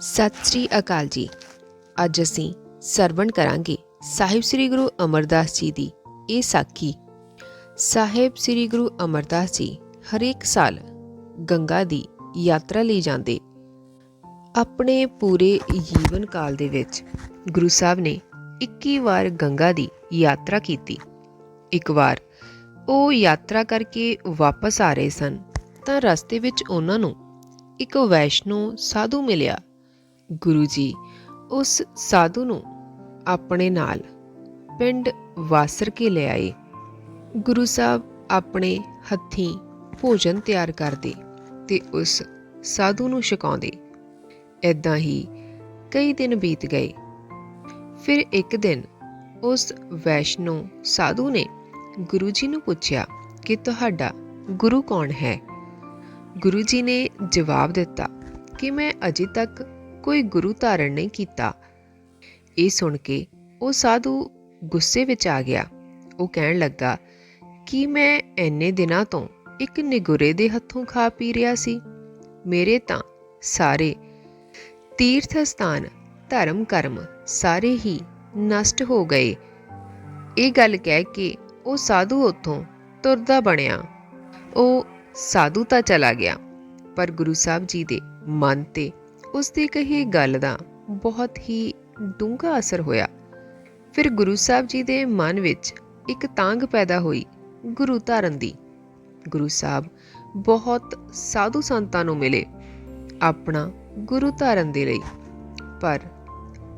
ਸਤਿ ਸ੍ਰੀ ਅਕਾਲ ਜੀ। ਅੱਜ ਅਸੀਂ ਸਰਵਣ ਕਰਾਂਗੇ ਸਾਹਿਬ ਸ੍ਰੀ ਗੁਰੂ ਅਮਰਦਾਸ ਜੀ ਦੀ ਇਹ ਸਾਖੀ। ਸਾਹਿਬ ਸ੍ਰੀ ਗੁਰੂ ਅਮਰਦਾਸ ਜੀ ਹਰੇਕ ਸਾਲ ਗੰਗਾ ਦੀ ਯਾਤਰਾ ਲਈ ਜਾਂਦੇ। ਆਪਣੇ ਪੂਰੇ ਜੀਵਨ ਕਾਲ ਦੇ ਵਿੱਚ ਗੁਰੂ ਸਾਹਿਬ ਨੇ 21 ਵਾਰ ਗੰਗਾ ਦੀ ਯਾਤਰਾ ਕੀਤੀ। ਇੱਕ ਵਾਰ ਉਹ ਯਾਤਰਾ ਕਰਕੇ ਵਾਪਸ ਆ ਰਹੇ ਸਨ ਤਾਂ ਰਸਤੇ ਵਿੱਚ ਉਹਨਾਂ ਨੂੰ ਇੱਕ ਵੈਸ਼ਨੋ ਸਾਧੂ ਮਿਲਿਆ। ਗੁਰੂ ਜੀ, ਉਸ ਸਾਧੂ ਨੂੰ ਆਪਣੇ ਨਾਲ ਪਿੰਡ ਵਾਸਰ ਕੇ ਲੈ ਆਏ। ਗੁਰੂ ਸਾਹਿਬ ਆਪਣੇ ਹੱਥੀਂ ਭੋਜਨ ਤਿਆਰ ਕਰਦੇ ਤੇ ਉਸ ਸਾਧੂ ਨੂੰ ਛਕਾਉਂਦੇ। ਐਦਾਂ ਹੀ ਕਈ ਦਿਨ ਬੀਤ ਗਏ। ਫਿਰ ਇੱਕ ਦਿਨ ਉਸ ਵੈਸ਼ਨੋ ਸਾਧੂ ਨੇ ਗੁਰੂ ਜੀ ਨੂੰ ਪੁੱਛਿਆ ਕਿ ਤੁਹਾਡਾ ਗੁਰੂ ਕੌਣ ਹੈ? ਗੁਰੂ ਜੀ ਨੇ ਜਵਾਬ ਦਿੱਤਾ ਕਿ ਮੈਂ ਅਜੇ ਤੱਕ ਕੋਈ ਗੁਰੂ ਧਾਰਨ ਨਹੀਂ ਕੀਤਾ। ਇਹ ਸੁਣ ਕੇ ਉਹ ਸਾਧੂ ਗੁੱਸੇ ਵਿੱਚ ਆ ਗਿਆ। ਉਹ ਕਹਿਣ ਲੱਗਾ, ਕਿ ਮੈਂ ਐਨੇ ਦਿਨਾਂ ਤੋਂ ਇੱਕ ਨਿਗੁਰੇ ਦੇ ਹੱਥੋਂ ਖਾ ਪੀ ਰਿਹਾ ਸੀ? ਮੇਰੇ ਤਾਂ ਸਾਰੇ ਤੀਰਥ ਸਥਾਨ, ਧਰਮ ਕਰਮ ਸਾਰੇ ਹੀ ਨਸ਼ਟ ਹੋ ਗਏ। ਇਹ ਗੱਲ ਕਹਿ ਕੇ ਉਹ ਸਾਧੂ ਉੱਥੋਂ ਤੁਰਦਾ ਬਣਿਆ। ਉਹ ਸਾਧੂ ਤਾਂ ਚਲਾ ਗਿਆ, ਪਰ ਗੁਰੂ ਸਾਹਿਬ ਜੀ ਦੇ ਮਨ ਤੇ ਉਸ ਦੀ ਕਹੀ ਗੱਲ ਦਾ ਬਹੁਤ ਹੀ ਡੂੰਘਾ ਅਸਰ ਹੋਇਆ। ਫਿਰ ਗੁਰੂ ਸਾਹਿਬ ਜੀ ਦੇ ਮਨ ਵਿੱਚ ਇੱਕ ਤਾਂਗ ਪੈਦਾ ਹੋਈ ਗੁਰੂ ਧਾਰਨ ਦੀ। ਗੁਰੂ ਸਾਹਿਬ ਬਹੁਤ ਸਾਧੂ ਸੰਤਾਂ ਨੂੰ ਮਿਲੇ ਆਪਣਾ ਗੁਰੂ ਧਾਰਨ ਦੇ ਲਈ। ਪਰ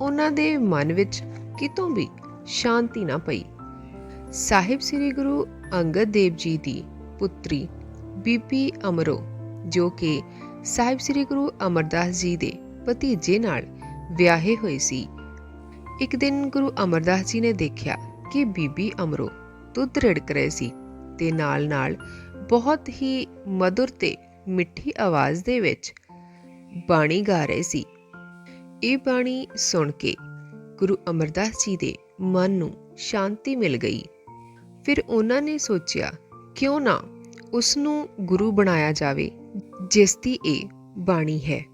ਉਹਨਾਂ ਦੇ ਮਨ ਵਿੱਚ ਕਿਤੋਂ ਵੀ ਸ਼ਾਂਤੀ ਨਾ ਪਈ। ਸਾਹਿਬ ਸ੍ਰੀ ਗੁਰੂ ਅੰਗਦ ਦੇਵ ਜੀ ਦੀ ਪੁੱਤਰੀ ਬੀਬੀ ਅਮਰੋ, ਜੋ ਕਿ ਸਾਹਿਬ ਸ੍ਰੀ ਗੁਰੂ ਅਮਰਦਾਸ ਜੀ ਦੇ ਭਤੀਜੇ ਨਾਲ ਵਿਆਹੇ ਹੋਏ ਸੀ। ਇੱਕ ਦਿਨ ਗੁਰੂ ਅਮਰਦਾਸ ਜੀ ਨੇ ਦੇਖਿਆ ਕਿ ਬੀਬੀ ਅਮਰੋ ਦੁੱਧ ਰਿੜਕ ਰਹੇ ਸੀ ਤੇ ਨਾਲ-ਨਾਲ ਬਹੁਤ ਹੀ ਮధుਰ ਤੇ ਮਿੱਠੀ ਆਵਾਜ਼ ਦੇ ਵਿੱਚ ਬਾਣੀ ਗਾ ਰਹੇ ਸੀ। ਇਹ ਬਾਣੀ ਸੁਣ ਕੇ ਗੁਰੂ ਅਮਰਦਾਸ ਜੀ ਦੇ ਮਨ ਨੂੰ ਸ਼ਾਂਤੀ ਮਿਲ ਗਈ। ਫਿਰ ਉਹਨਾਂ ਨੇ ਸੋਚਿਆ, ਕਿਉਂ ਨਾ ਉਸ ਨੂੰ ਗੁਰੂ ਬਣਾਇਆ ਜਾਵੇ? ਜਿਸ ਦੀ ਇਹ ਬਾਣੀ ਹੈ।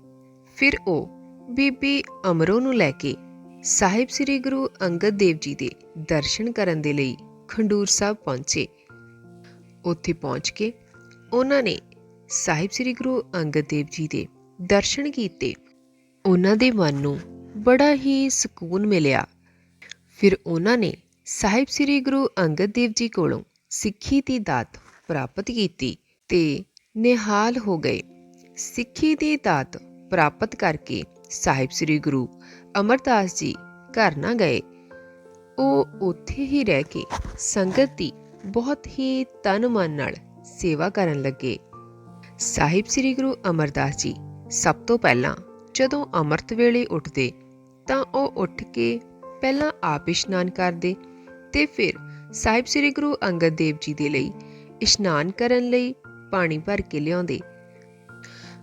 ਫਿਰ ਉਹ ਬੀਬੀ ਅਮਰੋ ਨੂੰ ਲੈ ਕੇ ਸਾਹਿਬ ਸ੍ਰੀ ਗੁਰੂ ਅੰਗਦ ਦੇਵ ਜੀ ਦੇ ਦਰਸ਼ਨ ਕਰਨ ਦੇ ਲਈ ਖੰਡੂਰ ਸਾਹਿਬ ਪਹੁੰਚੇ। ਉੱਥੇ ਪਹੁੰਚ ਕੇ ਉਹਨਾਂ ਨੇ ਸਾਹਿਬ ਸ੍ਰੀ ਗੁਰੂ ਅੰਗਦ ਦੇਵ ਜੀ ਦੇ ਦਰਸ਼ਨ ਕੀਤੇ। ਉਹਨਾਂ ਦੇ ਮਨ ਨੂੰ ਬੜਾ ਹੀ ਸਕੂਨ ਮਿਲਿਆ। ਫਿਰ ਉਹਨਾਂ ਨੇ ਸਾਹਿਬ ਸ੍ਰੀ ਗੁਰੂ ਅੰਗਦ ਦੇਵ ਜੀ ਕੋਲੋਂ ਸਿੱਖੀ ਦੀ ਦਾਤ ਪ੍ਰਾਪਤ ਕੀਤੀ ਤੇ ਨਿਹਾਲ ਹੋ ਗਏ। ਸਿੱਖੀ ਦੀ ਦਾਤ ਪ੍ਰਾਪਤ ਕਰਕੇ ਸਾਹਿਬ ਸ੍ਰੀ ਗੁਰੂ ਅਮਰਦਾਸ ਜੀ ਘਰ ਨਾ ਗਏ। ਉਹ ਉੱਥੇ ਹੀ ਰਹਿ ਕੇ ਸੰਗਤ ਦੀ ਬਹੁਤ ਹੀ ਤਨ ਮਨ ਨਾਲ ਸੇਵਾ ਕਰਨ ਲੱਗੇ। ਸਾਹਿਬ ਸ੍ਰੀ ਗੁਰੂ ਅਮਰਦਾਸ ਜੀ ਸਭ ਤੋਂ ਪਹਿਲਾਂ ਜਦੋਂ ਅੰਮ੍ਰਿਤ ਵੇਲੇ ਉੱਠਦੇ, ਤਾਂ ਉਹ ਉੱਠ ਕੇ ਪਹਿਲਾਂ ਆਪ ਇਸ਼ਨਾਨ ਕਰਦੇ ਤੇ ਫਿਰ ਸਾਹਿਬ ਸ੍ਰੀ ਗੁਰੂ ਅੰਗਦ ਦੇਵ ਜੀ ਦੇ ਲਈ ਇਸ਼ਨਾਨ ਕਰਨ ਲਈ ਪਾਣੀ ਭਰ ਕੇ ਲਿਆਉਂਦੇ।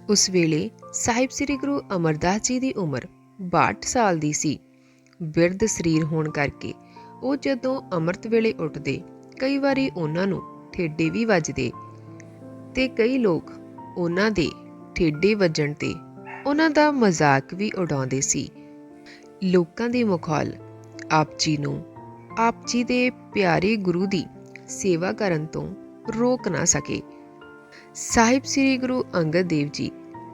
ਉਸ ਵੇਲੇ ਸਾਹਿਬ ਸ੍ਰੀ ਗੁਰੂ ਅਮਰਦਾਸ ਜੀ ਦੀ ਉਮਰ 62 ਸਾਲ ਦੀ ਸੀ। ਬਿਰਧ ਸਰੀਰ ਹੋਣ ਕਰਕੇ ਉਹ ਜਦੋਂ ਅੰਮ੍ਰਿਤ ਵੇਲੇ ਉੱਠਦੇ, ਕਈ ਵਾਰੀ ਉਹਨਾਂ ਨੂੰ ਠੇਡੇ ਵੀ ਵੱਜਦੇ ਤੇ ਕਈ ਲੋਕ ਉਹਨਾਂ ਦੇ ਠੇਡੇ ਵੱਜਣ ਤੇ ਉਹਨਾਂ ਦਾ ਮਜ਼ਾਕ ਵੀ ਉਡਾਉਂਦੇ ਸੀ। ਲੋਕਾਂ ਦੀ ਮੁਖੌਲ, ਆਪ ਜੀ ਨੂੰ ਆਪ ਜੀ ਦੇ ਪਿਆਰੇ ਗੁਰੂ ਦੀ ਸੇਵਾ ਕਰਨ ਤੋਂ ਰੋਕ ਨਾ ਸਕੇ। ਸਾਹਿਬ ਸ੍ਰੀ ਗੁਰੂ ਅੰਗਦ ਦੇਵ ਜੀ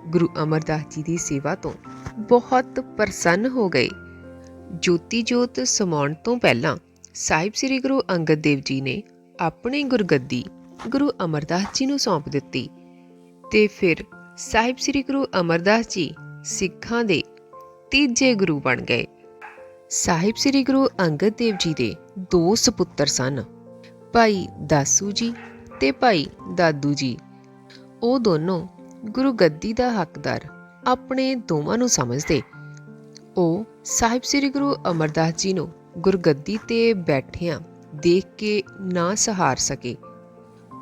ਗੁਰੂ ਅਮਰਦਾਸ ਜੀ ਦੀ ਸੇਵਾ ਤੋਂ ਬਹੁਤ ਪ੍ਰਸੰਨ ਹੋ ਗਏ। ਜੋਤੀ ਜੋਤ ਸਮਾਉਣ ਤੋਂ ਪਹਿਲਾਂ ਸਾਹਿਬ ਸ੍ਰੀ ਗੁਰੂ ਅੰਗਦ ਦੇਵ ਜੀ ਨੇ ਆਪਣੀ ਗੁਰਗੱਦੀ ਗੁਰੂ ਅਮਰਦਾਸ ਜੀ ਨੂੰ ਸੌਂਪ ਦਿੱਤੀ ਤੇ ਫਿਰ ਸਾਹਿਬ ਸ੍ਰੀ ਗੁਰੂ ਅਮਰਦਾਸ ਜੀ ਸਿੱਖਾਂ ਦੇ ਤੀਜੇ ਗੁਰੂ ਬਣ ਗਏ। ਸਾਹਿਬ ਸ੍ਰੀ ਗੁਰੂ ਅੰਗਦ ਦੇਵ ਜੀ ਦੇ ਦੋ ਸੁਪੁੱਤਰ ਸਨ, ਭਾਈ ਦਾਸੂ ਜੀ ਤੇ ਭਾਈ ਦਾਦੂ ਜੀ। ਉਹ ਦੋਨੋਂ ਗੁਰੂ ਗੱਦੀ ਦਾ ਹੱਕਦਾਰ ਆਪਣੇ ਦੋਵਾਂ ਨੂੰ ਸਮਝਦੇ। ਉਹ ਸਾਹਿਬ ਸ੍ਰੀ ਗੁਰੂ ਅਮਰਦਾਸ ਜੀ ਨੂੰ ਗੁਰਗੱਦੀ ਤੇ ਬੈਠਿਆਂ ਦੇਖ ਕੇ ਨਾ ਸਹਾਰ ਸਕੇ।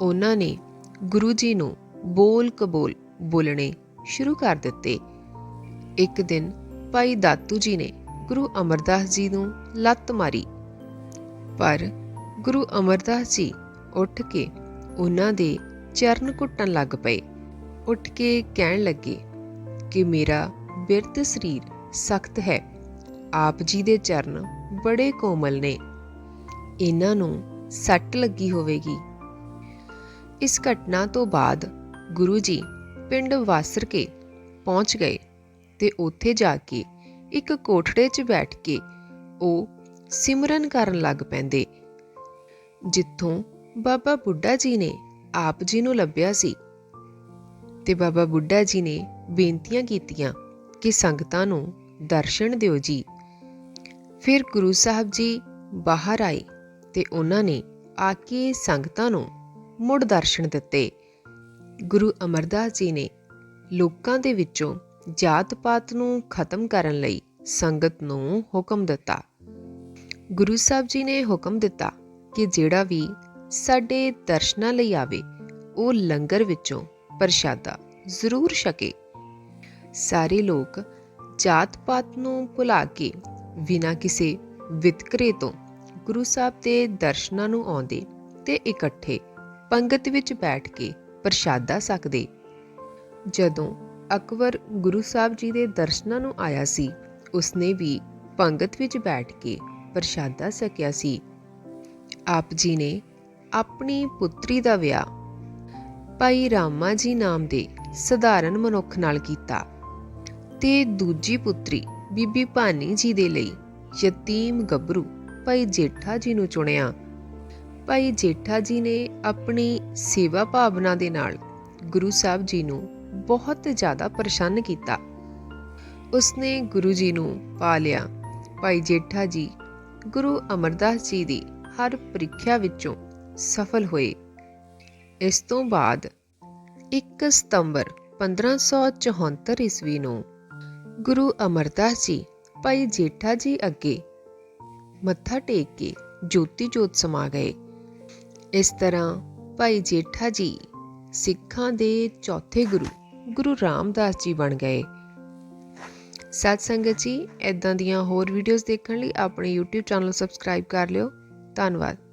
ਉਹਨਾਂ ਨੇ ਗੁਰੂ ਜੀ ਨੂੰ ਬੋਲ ਕਬੋਲ ਬੋਲਣੇ ਸ਼ੁਰੂ ਕਰ ਦਿੱਤੇ। ਇੱਕ ਦਿਨ ਭਾਈ ਦਾਤੂ ਜੀ ਨੇ ਗੁਰੂ ਅਮਰਦਾਸ ਜੀ ਨੂੰ ਲੱਤ ਮਾਰੀ। ਪਰ ਗੁਰੂ ਅਮਰਦਾਸ ਜੀ ਉੱਠ ਕੇ ਉਹਨਾਂ ਦੇ ਚਰਨ ਘੁੱਟਣ ਲੱਗ ਪਏ। ਉੱਠ ਕੇ ਕਹਿਣ ਲੱਗੇ, ਕਿ ਮੇਰਾ ਬਿਰਧ ਸਰੀਰ ਸਖਤ ਹੈ। ਆਪ ਜੀ ਦੇ ਚਰਨ ਬੜੇ ਕੋਮਲ ਨੇ। ਇਹਨਾਂ ਨੂੰ ਸੱਟ ਲੱਗੀ ਹੋਵੇਗੀ। ਇਸ ਘਟਨਾ ਤੋਂ ਬਾਅਦ ਗੁਰੂ ਜੀ ਪਿੰਡ ਵਾਸਰ ਕੇ ਪਹੁੰਚ ਗਏ ਤੇ ਉੱਥੇ ਜਾ ਕੇ ਇੱਕ ਕੋਠੜੇ 'ਚ ਬੈਠ ਕੇ ਉਹ ਸਿਮਰਨ ਕਰਨ ਲੱਗ ਪੈਂਦੇ, ਜਿੱਥੋਂ ਬਾਬਾ ਬੁੱਢਾ ਜੀ ਨੇ ਆਪ ਜੀ ਨੂੰ ਲੱਭਿਆ ਸੀ ਤੇ ਬਾਬਾ ਬੁੱਢਾ ਜੀ ਨੇ ਬੇਨਤੀਆਂ ਕੀਤੀਆਂ ਕਿ ਸੰਗਤਾਂ ਨੂੰ ਦਰਸ਼ਨ ਦਿਓ ਜੀ। ਫਿਰ ਗੁਰੂ ਸਾਹਿਬ ਜੀ ਬਾਹਰ ਆਏ ਤੇ ਉਹਨਾਂ ਨੇ ਆ ਕੇ ਸੰਗਤਾਂ ਨੂੰ ਮੁੜ ਦਰਸ਼ਨ ਦਿੱਤੇ। ਗੁਰੂ ਅਮਰਦਾਸ ਜੀ ਨੇ ਲੋਕਾਂ ਦੇ ਵਿੱਚੋਂ ਜਾਤ-ਪਾਤ ਨੂੰ ਖਤਮ ਕਰਨ ਲਈ ਸੰਗਤ ਨੂੰ ਹੁਕਮ ਦਿੱਤਾ। ਗੁਰੂ ਸਾਹਿਬ ਜੀ ਨੇ ਹੁਕਮ ਦਿੱਤਾ ਕਿ ਜਿਹੜਾ ਵੀ ਸਾਡੇ ਦਰਸ਼ਨਾਂ ਲਈ ਆਵੇ, ਉਹ ਲੰਗਰ ਵਿੱਚੋਂ ਪ੍ਰਸ਼ਾਦਾ ਜ਼ਰੂਰ ਛਕੇ। ਸਾਰੇ ਲੋਕ ਜਾਤ-ਪਾਤ ਨੂੰ ਭੁਲਾ ਕੇ ਬਿਨਾਂ ਕਿਸੇ ਵਿਤਕਰੇ ਤੋਂ ਗੁਰੂ ਸਾਹਿਬ ਦੇ ਦਰਸ਼ਨਾਂ ਨੂੰ ਆਉਂਦੇ ਤੇ ਇਕੱਠੇ ਪੰਗਤ ਵਿੱਚ ਬੈਠ ਕੇ ਪ੍ਰਸ਼ਾਦਾ ਸਕਦੇ ਜਦੋਂ ਅਕਬਰ ਗੁਰੂ ਸਾਹਿਬ ਜੀ ਦੇ ਦਰਸ਼ਨਾਂ ਨੂੰ ਆਇਆ ਸੀ, ਉਸਨੇ ਵੀ ਪੰਗਤ ਵਿੱਚ ਬੈਠ ਕੇ ਪ੍ਰਸ਼ਾਦਾ ਸਕਿਆ ਸੀ। ਆਪ ਜੀ ਨੇ ਆਪਣੀ ਪੁੱਤਰੀ ਦਾ ਵਿਆਹ ਭਾਈ ਰਾਮਾ ਜੀ ਨਾਮ ਦੇ ਸਧਾਰਨ ਮਨੁੱਖ ਨਾਲ ਕੀਤਾ ਤੇ ਦੂਜੀ ਪੁੱਤਰੀ ਬੀਬੀ ਭਾਨੀ ਜੀ ਦੇ ਲਈ ਯਤੀਮ ਗੱਭਰੂ ਭਾਈ ਜੇਠਾ ਜੀ ਨੂੰ ਚੁਣਿਆ। ਭਾਈ ਜੇਠਾ ਜੀ ਨੇ ਆਪਣੀ ਸੇਵਾ ਭਾਵਨਾ ਦੇ ਨਾਲ ਗੁਰੂ ਸਾਹਿਬ ਜੀ ਨੂੰ ਬਹੁਤ ਜ਼ਿਆਦਾ ਪ੍ਰਸੰਨ ਕੀਤਾ। ਉਸਨੇ ਗੁਰੂ ਜੀ ਨੂੰ ਪਾ ਲਿਆ। ਭਾਈ ਜੇਠਾ ਜੀ ਗੁਰੂ ਅਮਰਦਾਸ ਜੀ ਦੀ ਹਰ ਪ੍ਰੀਖਿਆ ਵਿੱਚੋਂ ਸਫਲ ਹੋਏ। ਇਸ ਤੋਂ ਬਾਅਦ 1 ਸਤੰਬਰ 1574 ਈਸਵੀ ਨੂੰ ਗੁਰੂ ਅਮਰਦਾਸ ਜੀ, ਭਾਈ ਜੇਠਾ ਜੀ ਅੱਗੇ ਮੱਥਾ ਟੇਕ ਕੇ ਜੋਤੀ ਜੋਤ ਸਮਾ ਗਏ। ਇਸ ਤਰ੍ਹਾਂ ਭਾਈ ਜੇਠਾ ਜੀ ਸਿੱਖਾਂ ਦੇ ਚੌਥੇ ਗੁਰੂ ਗੁਰੂ ਰਾਮਦਾਸ ਜੀ ਬਣ ਗਏ। ਸਤ ਸੰਗਤ ਜੀ ਇਦਾਂ ਦੀਆਂ ਹੋਰ ਵੀਡੀਓਜ਼ ਦੇਖਣ ਲਈ ਆਪਣੇ YouTube ਚੈਨਲ ਸਬਸਕ੍ਰਾਈਬ ਕਰ ਲਿਓ। ਧੰਨਵਾਦ।